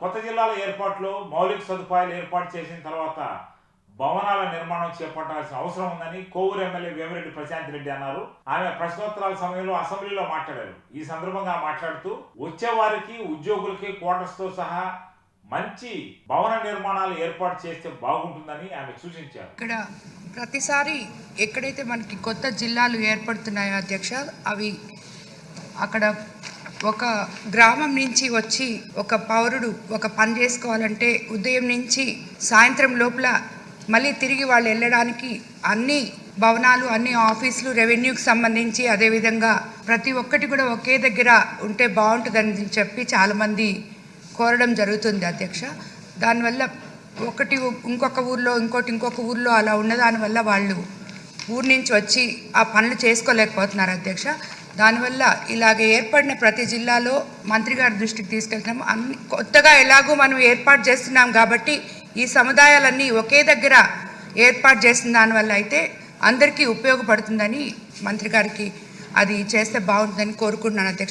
కొత్త జిల్లాల ఏర్పాటులో మౌలిక సదుపాయాలు ఏర్పాటు చేసిన తర్వాత భవనాల నిర్మాణం చేపట్టాల్సిన అవసరం ఉందని కోవూరు ఎమ్మెల్యే వేమిరెడ్డి ప్రశాంత్ రెడ్డి అన్నారు. ఆమె ప్రశ్నోత్తరాల సమయంలో అసెంబ్లీలో మాట్లాడారు. ఈ సందర్భంగా మాట్లాడుతూ వచ్చే వారికి ఉద్యోగులకి క్వార్టర్స్తో సహా మంచి భవన నిర్మాణాలు ఏర్పాటు చేస్తే బాగుంటుందని ఆమె సూచించారు. ఇక్కడ ప్రతిసారి ఎక్కడైతే మనకి కొత్త జిల్లాలు ఏర్పడుతున్నాయో అధ్యక్ష అవి అక్కడ ఒక గ్రామం నుంచి వచ్చి ఒక పౌరుడు ఒక పని చేసుకోవాలంటే ఉదయం నుంచి సాయంత్రం లోపల మళ్ళీ తిరిగి వాళ్ళు వెళ్ళడానికి అన్ని భవనాలు అన్ని ఆఫీసులు రెవెన్యూకి సంబంధించి అదేవిధంగా ప్రతి ఒక్కటి కూడా ఒకే దగ్గర ఉంటే బాగుంటుందని చెప్పి చాలామంది కోరడం జరుగుతుంది అధ్యక్ష. దానివల్ల ఒకటి ఇంకొక ఊర్లో ఇంకోటి ఇంకొక ఊర్లో అలా ఉన్నదానివల్ల వాళ్ళు ఊరి నుంచి వచ్చి ఆ పనులు చేసుకోలేకపోతున్నారు అధ్యక్ష. దానివల్ల ఇలాగ ఏర్పడిన ప్రతి జిల్లాలో మంత్రి గారి దృష్టికి తీసుకెళ్తున్నాము. అన్ని కొత్తగా ఎలాగో మనం ఏర్పాటు చేస్తున్నాం కాబట్టి ఈ సముదాయాలన్నీ ఒకే దగ్గర ఏర్పాటు చేసిన దానివల్ల అయితే అందరికీ ఉపయోగపడుతుందని మంత్రి గారికి అది చేస్తే బాగుంటుందని కోరుకుంటున్నాను అధ్యక్ష